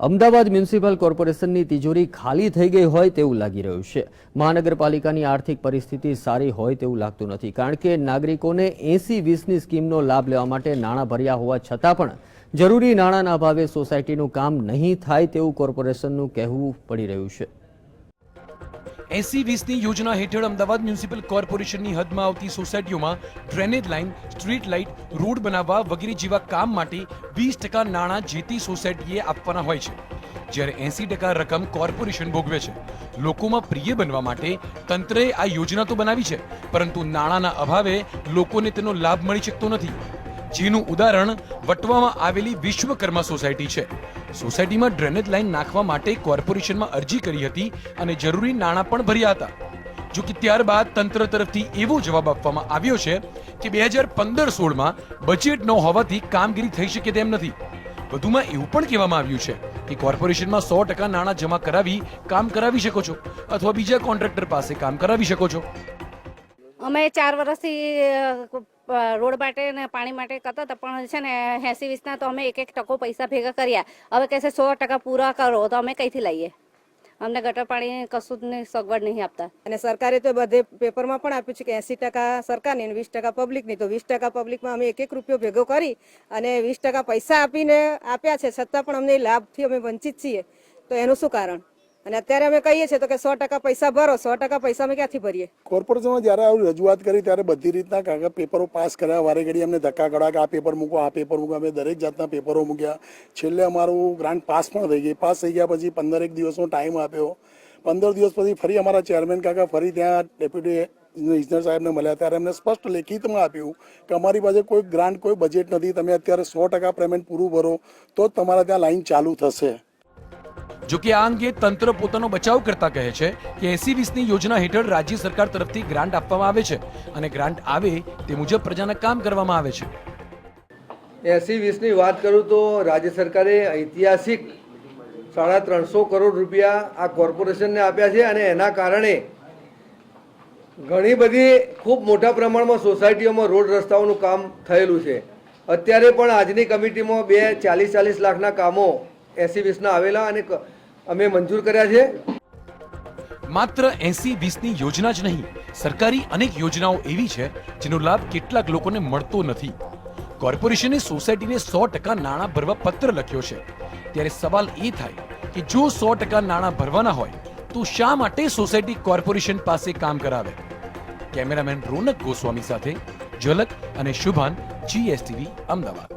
Ahmedabad municipal કોર્પોરેશનની તિજોરી ખાલી થઈ ગઈ હોય તેવું લાગી રહ્યું છે. મહાનગરપાલિકાની આર્થિક પરિસ્થિતિ સારી હોય તેવું લાગતું નથી, કારણ કે નાગરિકોને એસી વીસની સ્કીમનો લાભ લેવા માટે નાણાં ભર્યા હોવા છતાં પણ જરૂરી નાણાંના અભાવે સોસાયટીનું કામ નહીં થાય તેવું કોર્પોરેશનનું કહેવું પડી રહ્યું છે. એસી વીસની યોજના હેઠળ અમદાવાદ મ્યુનિસિપલ કોર્પોરેશનની હદમાં આવતી સોસાયટીઓમાં drainage line, street light, road બનાવવા વગેરે જેવા કામ માટે વીસ ટકા નાણાં જે તે સોસાયટીએ આપવાના હોય છે. જ્યારે એસી ટકા રકમ કોર્પોરેશન ભોગવે છે. લોકોમાં પ્રિય બનવા માટે તંત્રએ આ યોજના તો બનાવી છે, પરંતુ નાણાંના અભાવે લોકોને તેનો લાભ મળી શકતો નથી. જેનું ઉદાહરણ વટવામાં આવેલી વિશ્વકર્મા સોસાયટી છે. સોસાયટીમાં ડ્રેનેજ લાઇન નાખવા માટે કોર્પોરેશનમાં અરજી કરી હતી અને જરૂરી નાણાં પણ ભર્યા હતા. જો કે ત્યારબાદ તંત્ર તરફથી એવો જવાબ આપવામાં આવ્યો છે કે બે હજાર પંદર સોળમાં બજેટ ન હોવાથી કામગીરી થઈ શકે તેમ નથી. વધુમાં એવું પણ કહેવામાં આવ્યું છે કે કોર્પોરેશનમાં સો ટકા નાણાં જમા કરાવી કામ કરાવી શકો છો અથવા બીજા કોન્ટ્રાક્ટર પાસે કામ કરાવી શકો છો. અમે ચાર વર્ષથી રોડ માટે ને પાણી માટે કરતા હતા, પણ છે ને એસી વીસના તો અમે એક એક ટકો પૈસા ભેગા કર્યા. હવે કહેશે સો ટકા પૂરા કરો, તો અમે કઈથી લઈએ? અમને ગટર પાણી કશું જ નહીં, સગવડ નહીં આપતા. અને સરકારે તો બધે પેપરમાં પણ આપ્યું છે કે એંસી ટકા સરકારની વીસ ટકા પબ્લિકની તો વીસ ટકા પબ્લિકમાં અમે એક એક રૂપિયો ભેગો કરી અને વીસ ટકા પૈસા આપીને આપ્યા છે. છતાં પણ અમને લાભથી અમે વંચિત છીએ. તો એનું શું કારણ? અને અત્યારે અમે કહીએ છીએ તો કે સો ટકા પૈસા ભરો, સો ટકા પૈસા અમે ક્યાંથી ભરીએ? કોર્પોરેશનમાં જ્યારે આવી રજૂઆત કરી ત્યારે બધી રીતના કાગળ પેપરો પાસ કર્યા, વારે ઘડી અમને ધક્કા કડા કે આ પેપર મૂકો, આ પેપર મૂકો, અમે દરેક જાતના પેપરો મૂક્યા. છેલ્લે અમારું ગ્રાન્ટ પાસ પણ થઈ ગઈ. પાસ થઈ ગયા પછી પંદર એક દિવસનો ટાઈમ આપ્યો. પંદર દિવસ પછી ફરી અમારા ચેરમેન કાકા ફરી ત્યાં ડેપ્યુટી ઇજનર સાહેબને મળ્યા. ત્યારે એમને સ્પષ્ટ લેખિતમાં આપ્યું કે અમારી પાસે કોઈ ગ્રાન્ટ, કોઈ બજેટ નથી. તમે અત્યારે સો ટકા પેમેન્ટ પૂરું ભરો તો જ તમારા ત્યાં લાઈન ચાલુ થશે. જો કે આ અંગે તંત્ર પોતાનો બચાવ કરતા કહે છે કે એસી વીસની યોજના હેઠળ રાજ્ય સરકાર તરફથી ગ્રાન્ટ આપવામાં આવે છે અને ગ્રાન્ટ આવે તે મુજબ પ્રજાના કામ કરવામાં આવે છે. એસી વીસની વાત કરું તો રાજ્ય સરકારે ઐતિહાસિક સાડા ત્રણસો કરોડ રૂપિયા આ કોર્પોરેશનને આપ્યા છે અને એના કારણે ઘણી બધી ખૂબ મોટા પ્રમાણમાં સોસાયટીઓમાં રોડ રસ્તાઓનું કામ થયેલું છે. અત્યારે પણ આજની કમિટીમાં બે ચાલીસ ચાલીસ લાખના કામો એસી વીસના આવેલા અને અમે મંજૂર કર્યા છે. માત્ર એસી વીસની યોજના જ નહીં, સરકારી અનેક યોજનાઓ એવી છે જેનો લાભ કેટલાક લોકોને મળતો નથી. કોર્પોરેશને સોસાયટીને સો ટકા નાણાં ભરવા પત્ર લખ્યો છે. ત્યારે સવાલ એ થાય કે જો સો ટકા નાણાં ભરવાના હોય, તો શા માટે સોસાયટી કોર્પોરેશન પાસે કામ કરાવે? કેમેરામેન રોનક ગોસ્વામી સાથે ઝલક અને શુભાન જીએસટીવી અમદાવાદ.